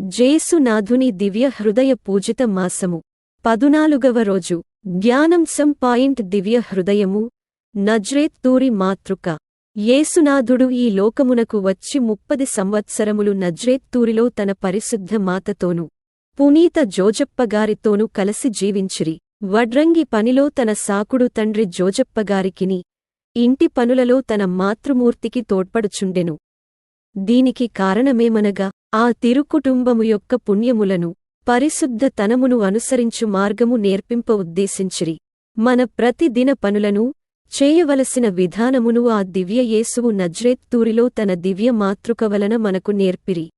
జేసునాథుని దివ్య హృదయ పూజిత మాసము. పదునాలుగవ రోజు. జ్ఞానంసం పాయింట్ దివ్య హృదయము. నజ్రేత్ తూరి మాతృక. యేసునాథుడు ఈ లోకమునకు వచ్చి ముప్పది సంవత్సరములు నజ్రేత్ తూరిలో తన పరిశుద్ధ మాతతోనూ పునీత జోజప్పగారితోనూ కలసి జీవించిరి. వడ్రంగి పనిలో తన సాకుడు తండ్రి జోజప్పగారికిని ఇంటి పనులలో తన మాతృమూర్తికి తోడ్పడుచుండెను. దీనికి కారణమేమనగా ఆ తిరుకుటుంబము యొక్క పుణ్యములను పరిశుద్ధ తనమును అనుసరించు మార్గము నేర్పింప ఉద్దేశించిరి. మన ప్రతిదిన పనులను చేయవలసిన విధానమును ఆ దివ్యయేసువు నజ్రేత్తూరిలో తన దివ్య మాతృక వలన మనకు నేర్పిరి.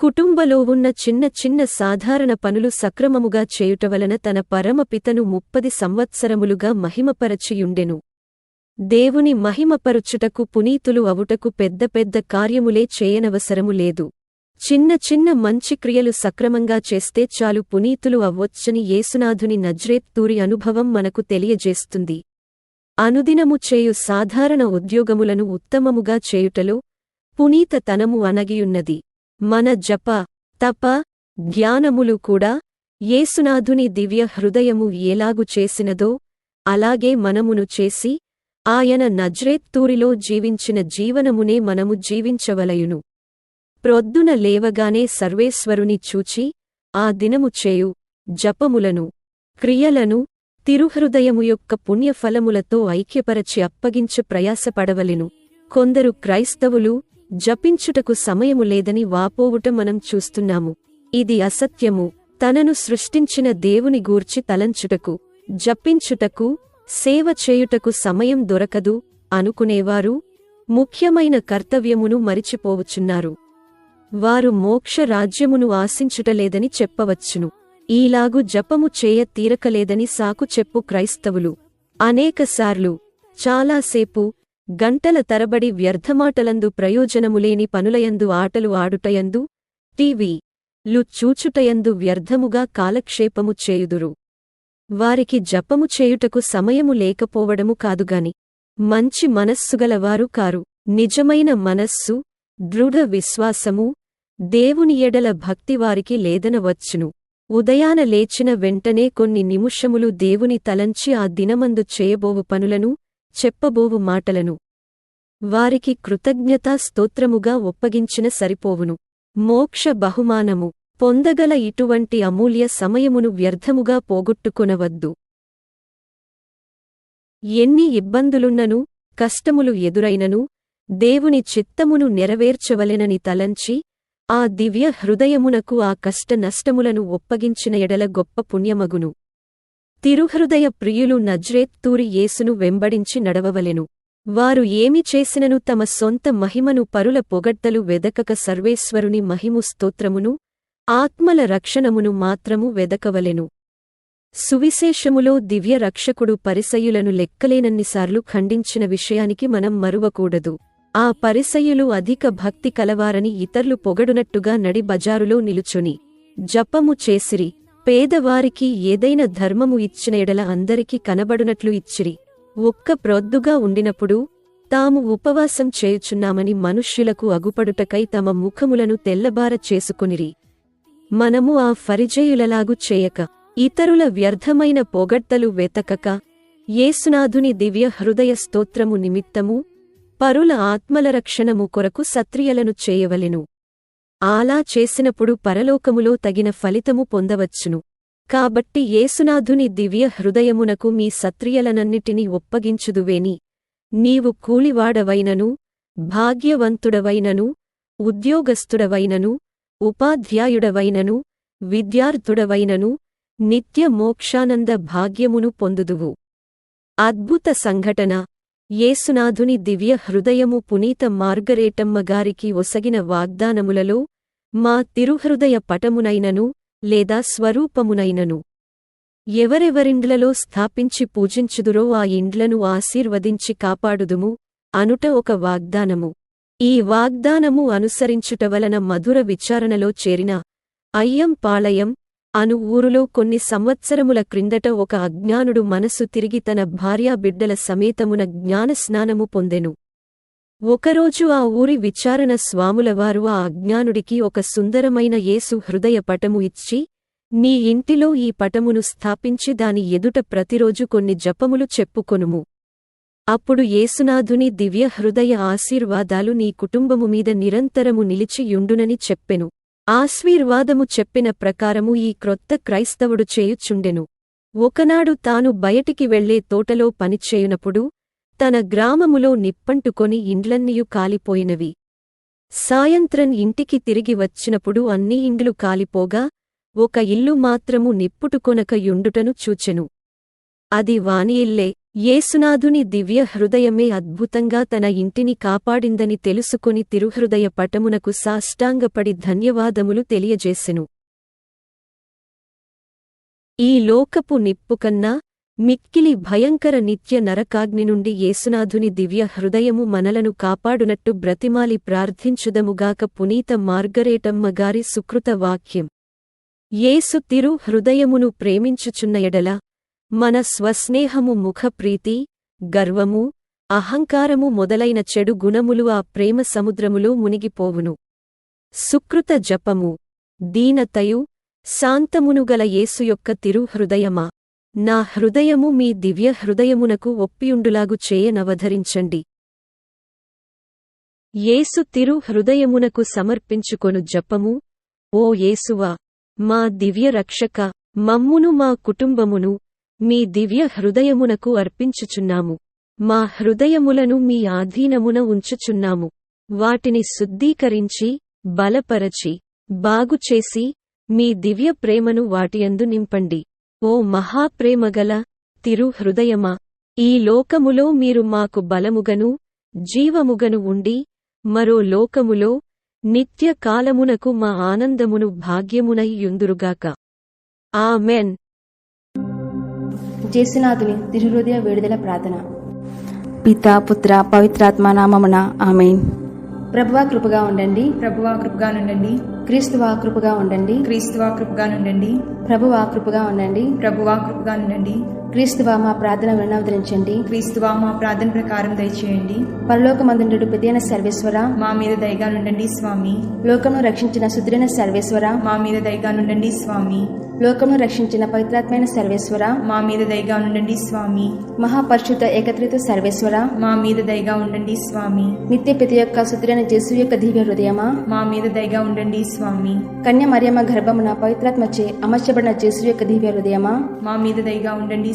కుటుంబలో ఉన్న చిన్న చిన్న సాధారణ పనులు సక్రమముగా చేయుటవలన తన పరమపితను ముప్పది సంవత్సరములుగా మహిమపరచియుండెను. దేవుని మహిమపరుచుటకు పునీతులు అవుటకు పెద్ద పెద్ద కార్యములే చేయనవసరము లేదు. చిన్న చిన్న మంచి క్రియలు సక్రమంగా చేస్తే చాలు పునీతులు అవ్వొచ్చని యేసునాథుని నజ్రేత్తూరి అనుభవం మనకు తెలియజేస్తుంది. అనుదినము చేయు సాధారణ ఉద్యోగములను ఉత్తమముగా చేయుటలో పునీతతనము అనగియున్నది మన జప తప జ్ఞానములు కూడా యేసునాథుని దివ్య హృదయము ఏలాగు చేసినదో అలాగే మనమును చేసి ఆయన నజ్రేత్తూరిలో జీవించిన జీవనమునే మనము జీవించవలయును. ప్రొద్దున లేవగానే సర్వేశ్వరుని చూచి ఆ దినము చేయు జపములను క్రియలను తిరుహృదయము యొక్క పుణ్యఫలములతో ఐక్యపరచి అప్పగించ ప్రయాసపడవలెను. కొందరు క్రైస్తవులు జపించుటకు సమయము లేదని వాపోవుట మనం చూస్తున్నాము. ఇది అసత్యము. తనను సృష్టించిన దేవుని గూర్చి తలంచుటకు జపించుటకు సేవ చేయుటకు సమయం దొరకదు అనుకునేవారు ముఖ్యమైన కర్తవ్యమును మరిచిపోవచ్చున్నారు. వారు మోక్ష రాజ్యమును ఆశించుటలేదని చెప్పవచ్చును. ఈలాగు జపము చేయ తీరకలేదని సాకు చెప్పు క్రైస్తవులు. అనేకసార్లు చాలాసేపు గంటల తరబడి వ్యర్థమాటలందు ప్రయోజనములేని పనులయందు ఆటలు ఆడుటయందు టీవీ లు చూచుటయందు వ్యర్థముగా కాలక్షేపము చేయుదురు. వారికి జపము చేయుటకు సమయము లేకపోవడము కాదుగాని మంచి మనస్సుగలవారు కారు. నిజమైన మనస్సు దృఢ విశ్వాసము దేవుని ఎడల భక్తి వారికి లేదనవచ్చును. ఉదయాన లేచిన వెంటనే కొన్ని నిముషములు దేవుని తలంచి ఆ దినమందు చేయబోవు పనులను చెప్పబోవు మాటలను. వారికి కృతజ్ఞతా స్తోత్రముగా ఒప్పగించిన సరిపోవును. మోక్ష బహుమానము. పొందగల ఇటువంటి అమూల్య సమయమును వ్యర్థముగా పోగొట్టుకొనవద్దు. ఎన్ని ఇబ్బందులున్నను కష్టములు ఎదురైనను దేవుని చిత్తమును నెరవేర్చవలెనని తలంచి ఆ దివ్య హృదయమునకు ఆ కష్ట నష్టములను ఒప్పగించిన ఎడల గొప్ప పుణ్యమగును. తిరుహృదయ ప్రియులు నజ్రేత్తూరి యేసును వెంబడించి నడవవలెను. వారు ఏమి చేసినను తమ సొంత మహిమను పరుల పొగడ్తలు వెదకక సర్వేశ్వరుని మహిము స్తోత్రమును ఆత్మల రక్షణమును మాత్రము వెదకవలెను. సువిశేషములో దివ్య రక్షకుడు పరిసయులను లెక్కలేనన్నిసార్లు ఖండించిన విషయానికి మనం మరువకూడదు. ఆ పరిసయులు అధిక భక్తి కలవారని ఇతర్లు పొగడునట్టుగా నడి బజారులో నిలుచుని జపము చేసిరి పేదవారికి ఏదైనా ధర్మము ఇచ్చిన ఎడల అందరికీ కనబడునట్లు ఇచ్చిరి. ఒక్క ప్రొద్దుగా ఉండినప్పుడు తాము ఉపవాసం చేయుచున్నామని మనుష్యులకు అగుపడుటకై తమ ముఖములను తెల్లబార చేసుకునిరి. మనము ఆ ఫరిజయులలాగు చేయక ఇతరుల వ్యర్థమైన పొగడ్తలు వెతకక యేసునాథుని దివ్య హృదయ స్తోత్రము నిమిత్తము పరుల ఆత్మల రక్షణము కొరకు సత్రియలను చేయవలెను. ఆలా చేసినప్పుడు పరలోకములో తగిన ఫలితము పొందవచ్చును. కాబట్టి యేసునాథుని దివ్య హృదయమునకు మీ సత్రియలనన్నిటినీ ఒప్పగించుదువేని. నీవు కూలివాడవైనను భాగ్యవంతుడవైనను ఉద్యోగస్థుడవైనను ఉపాధ్యాయుడవైనను విద్యార్థుడవైనను నిత్య మోక్షానంద భాగ్యమును పొందుదువు. అద్భుత సంఘటన. యేసునాథుని దివ్య హృదయము పునీత మార్గరేటమ్మగారికి ఒసగిన వాగ్దానములలో మా తిరుహృదయ పటమునైనను లేదా స్వరూపమునైనను. ఎవరెవరిండ్లలో స్థాపించి పూజించుదురో ఆ ఇండ్లను ఆశీర్వదించి కాపాడుదుము అనుట ఒక వాగ్దానము. ఈ వాగ్దానము అనుసరించుట వలన మధుర విచారణలో చేరిన అయ్యం పాళయం అను ఊరులో కొన్ని సంవత్సరముల క్రిందట ఒక అజ్ఞానుడు మనసు తిరిగి తన భార్యాబిడ్డల సమేతమున జ్ఞానస్నానము పొందెను. ఒకరోజు ఆ ఊరి విచారణ స్వాములవారు ఆ అజ్ఞానుడికి ఒక సుందరమైన యేసు హృదయ పటము ఇచ్చి నీ ఇంటిలో ఈ పటమును స్థాపించి దాని ఎదుట ప్రతిరోజు కొన్ని జపములు చెప్పుకొనుము. అప్పుడు యేసునాథుని దివ్య హృదయ ఆశీర్వాదాలు నీ కుటుంబము మీద నిరంతరము నిలిచియుండునని చెప్పెను. ఆశీర్వాదము చెప్పిన ప్రకారము ఈ క్రొత్త క్రైస్తవుడు చేయుచుండెను. ఒకనాడు తాను బయటికి వెళ్ళే తోటలో పనిచేయునప్పుడు తన గ్రామములో నిప్పంటుకొని ఇండ్లన్నీయు కాలిపోయినవి. సాయంత్రం ఇంటికి తిరిగి వచ్చినప్పుడు అన్ని ఇండ్లు కాలిపోగా ఒక ఇల్లు మాత్రము నిప్పుటుకొనక యుండుటను చూచెను. అది వాని ఇల్లే యేసునాథుని దివ్య హృదయమే అద్భుతంగా తన ఇంటిని కాపాడిందని తెలుసుకుని తిరుహృదయ పటమునకు సాష్టాంగపడి ధన్యవాదములు తెలియజేసెను. ఈ లోకపు నిప్పుకన్నా మిక్కిలి భయంకర నిత్య నరకాగ్ని నుండి యేసునాథుని దివ్య హృదయము మనలను కాపాడునట్టు బ్రతిమాలి ప్రార్థించుదముగాక పునీత మార్గరేటమ్మ గారి సుకృత వాక్యం. యేసు తిరు హృదయమును ప్రేమించుచున్న ఎడల మన స్వస్నేహము ముఖప్రీతి గర్వము అహంకారము మొదలైన చెడు గుణములు ఆ ప్రేమ సముద్రములో మునిగిపోవును. సుకృత జపము దీనతయు శాంతమునుగల యేసు యొక్క తిరు హృదయమా నా హృదయము మీ దివ్య హృదయమునకు ఒప్పియుండులాగు చేయనవధరించండి. యేసు తిరు హృదయమునకు సమర్పించుకొను జపము ఓ యేసువా మా దివ్య రక్షక మమ్మును మా కుటుంబమును మీ దివ్య హృదయమునకు అర్పించుచున్నాము. మా హృదయములను మీ ఆధీనమున ఉంచుచున్నాము. వాటిని శుద్ధీకరించి బలపరచి బాగుచేసి మీ దివ్య ప్రేమను వాటియందు నింపండి. ఓ మహాప్రేమగల తిరు హృదయమా ఈ లోకములో మీరు మాకు బలముగను జీవముగను ఉండి మరో లోకములో నిత్య కాలమునకు మా ఆనందమును భాగ్యమునై యుందురుగాక. ఆమెన్! జేసునాథుని తిరుహృదయ విడుదల ప్రార్థన. పిత పుత్ర పవిత్రాత్మ నామమున ఆమెన్. ప్రభువా కృపగా ఉండండి. ప్రభువా కృపగా నుండండి. క్రీస్తువా కృపగా ఉండండి. క్రీస్తువా కృపగా నుండండి. ప్రభువా కృపగా ఉండండి. ప్రభువా కృపగా నుండండి. క్రీస్తువా మా ప్రార్థన వినవదరించండి క్రీస్తువా మా ప్రార్థన ప్రకారం దయచేయండి. పరలోకమందుండు పెద్దైన సర్వేశ్వర మా మీద దయగా నుండండి స్వామి. లోకమును రక్షించిన సుదృఢ సర్వేశ్వర మా మీద దయగా నుండండి స్వామి. లోకమును రక్షించిన పవిత్రాత్మైన సర్వేశ్వర మా మీద దయగా ఉండండి స్వామి. మహాపరిశుద్ధ ఏకత్రిత సర్వేశ్వర మా మీద దయగా ఉండండి స్వామి. నిత్య ప్రతి యొక్క సుదృఢ జేసు యొక్క దివ్య హృదయమా? మా మీద దయగా ఉండండి స్వామి. కన్య మరియమ్మ గర్భమున పవిత్రాత్మచే అమర్చబడిన జేసు యొక్క దివ్య హృదయమా? మా మీద దయగా ఉండండి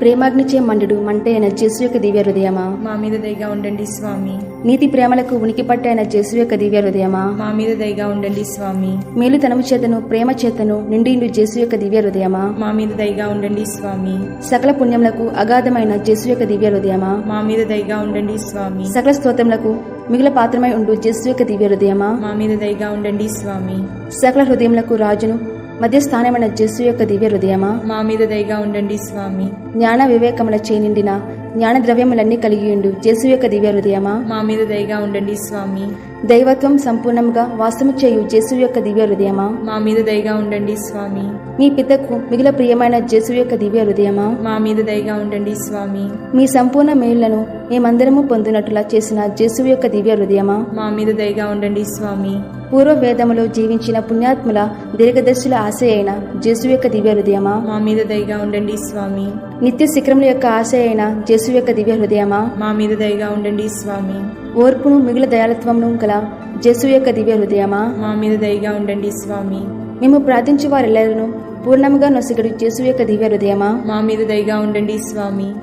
ప్రేమాగ్నిచే మండుడు మంటే అయిన జేసు యొక్క దివ్య హృదయమా? మా మీద దయగా ఉండండి స్వామి. నీతి ప్రేమలకు ఉనికి పట్టైన జేసు యొక్క దివ్య హృదయమా? మా మీద దయగా ఉండండి స్వామి. మేలుతనము చేతను ప్రేమ చేతను నిండి జేసు యొక్క దివ్య హృదయమా? మా మీద దయగా ఉండండి స్వామి. సకల పుణ్యములకు అగాధమైన జేసు యొక్క దివ్య హృదయమా? మా మీద దయగా ఉండండి స్వామి. సకల స్తోత్రములకు మిగిలిన పాత్రమై ఉండు జేసు యొక్క దివ్య హృదయమా? మా మీద దయగా ఉండండి స్వామి. సకల హృదయములకు రాజును మధ్య స్థానమైన జస్సు యొక్క దివ్య హృదయమా? మా మీద దయగా ఉండండి స్వామి. జ్ఞాన వివేకముల చేనిండిన జ్ఞాన ద్రవ్యములన్నీ కలిగియుండు జేసు యొక్క దివ్య హృదయమా? మా మీద దయగా ఉండండి స్వామి. దైవత్వం సంపూర్ణంగా వాస్తము చేయు జేసు యొక్క దివ్య హృదయమా? మా మీద దయగా ఉండండి స్వామి. మీ పితకు మిగిల ప్రియమైన జేసు యొక్క దివ్య హృదయమా? మా మీద దయగా ఉండండి స్వామి. మీ సంపూర్ణ మేలులను మేమందరము పొందినట్లుగా చేసిన జేసు యొక్క దివ్య హృదయమా? మా మీద దయగా ఉండండి స్వామి. పూర్వ వేదములో జీవించిన పుణ్యాత్ముల దీర్ఘదర్శుల ఆశ అయిన జేసు యొక్క దివ్య హృదయమా? మా మీద దయగా ఉండండి స్వామి. నిత్య శిఖరముల యొక్క ఆశ అయిన జేసు యొక్క దివ్య హృదయమా? మా మీద దయగా ఉండండి స్వామి. ఓర్పును మిగిలిన దయాళత్వమును గల జేసు యొక్క దివ్య హృదయమా? మా మీద దయగా ఉండండి స్వామి. మేము ప్రార్థించే వారెల్లరూ పూర్ణముగా నొసగడు జేసు యొక్క దివ్య హృదయమా? మా మీద దయగా ఉండండి స్వామి.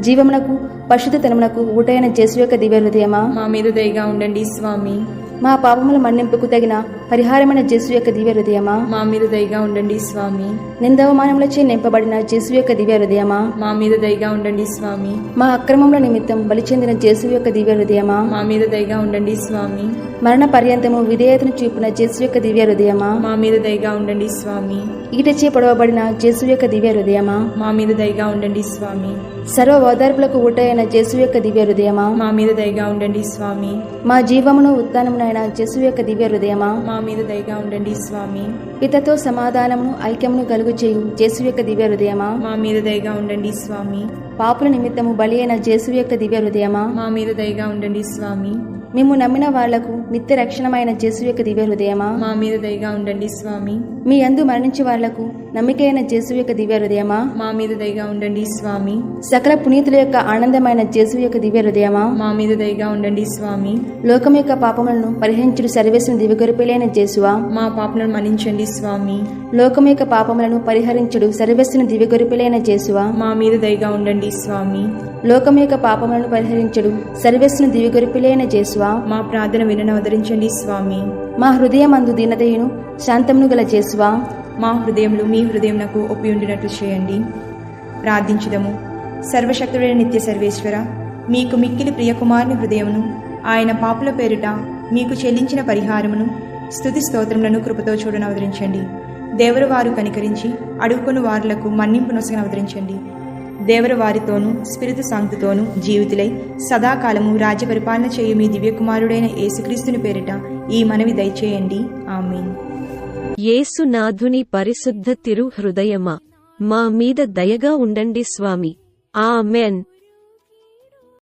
జీవమునకు పరిశుద్ధతనమునకు ఊటైన జేసు యొక్క దివ్య హృదయమా? మా మీద దయగా ఉండండి స్వామి. మా పాపముల మన్నింపుకు తగిన పరిహారమైన జేసు యొక్క దివ్య హృదయమా? మా మీద దయగా ఉండండి స్వామి. నిందవమానములచే నింపబడిన జేసు యొక్క దివ్య హృదయమా? మా మీద దయగా ఉండండి స్వామి. మా అక్రమముల నిమిత్తం బలి చెందిన జేసు యొక్క దివ్య హృదయమా? మా మీద దయగా ఉండండి స్వామి. మరణ పర్యంతము విధేయతను చూపిన జేసు యొక్క దివ్య హృదయమా? మా మీద దయగా ఉండండి స్వామి. ఈటచే పొడవబడిన జేసు యొక్క దివ్య హృదయమా? మా మీద దయగా ఉండండి స్వామి. సర్వ ఓదార్పులకు ఊటైన జేసు యొక్క దివ్య హృదయమా? మా మీద దయగా ఉండండి స్వామి. మా జీవమును ఉత్థానమునైన జేసు యొక్క దివ్య హృదయమా? మా మీద దయగా ఉండండి స్వామి. పితతో సమాధానమును ఐక్యమును కలుగు చేయు జేసు యొక్క దివ్య హృదయమా? మా మీద దయగా ఉండండి స్వామి. పాపుల నిమిత్తము బలి అయిన జేసు యొక్క దివ్య హృదయమా? మా మీద దయగా ఉండండి స్వామి. మేము నమ్మిన వాళ్ళకు నిత్య రక్షణమైన జేసు యొక్క దివ్య హృదయమా? మా మీద దయగా ఉండండి స్వామి. మీ అందు మరణించే వాళ్ళకు నమ్మికైన జేసు యొక్క దివ్య హృదయమా? మా మీద దయగా ఉండండి స్వామి. సకల పునీతుల యొక్క ఆనందమైన జేసు యొక్క దివ్య హృదయమా? మా మీద దయగా ఉండండి స్వామి. లోకం యొక్క పాపములను పరిహరించుడు సర్వేసిన దివ్యగొరిపిలైన జేసువా మా పాపలను మన్నించండి స్వామి. లోకం యొక్క పాపములను పరిహరించుడు సర్వేసిన దివ్యగొరిపిలైన జేసువా మా మీద దయగా ఉండండి స్వామి. లోకం యొక్క పాపములను పరిహరించుడు సర్వేసిన దివ్యగొరిపిలైన జేసువా మా ప్రార్థన వినను అవతరించండి స్వామి. మా హృదయమందు దీనతయును శాంతమును గల జేసువా మా హృదయంలో మీ హృదయంనకు ఒప్పి ఉండినట్లు చేయండి. ప్రార్థించుదము. సర్వశక్తుడైన నిత్య సర్వేశ్వర మీకు మిక్కిలి ప్రియకుమారుని హృదయమును ఆయన పాపుల పేరిట మీకు చెల్లించిన పరిహారమును స్తుతి స్తోత్రములను కృపతో చూడను అవతరించండి దేవరు వారు కనికరించి అడుగుకొని వారులకు మన్నింపు నొసగను అవతరించండి దేవరవారితోనూ స్పిరితు సాంక్తితోనూ జీవితులై సదాకాలము రాజ్య పరిపాలన చేయు మీ దివ్యకుమారుడైన యేసుక్రీస్తుని పేరిట ఈ మనవి దయచేయండి. ఆమీన్. యేసునాథుని పరిశుద్ధ తిరు హృదయమా మా మీద దయగా ఉండండి స్వామి. ఆమెన్.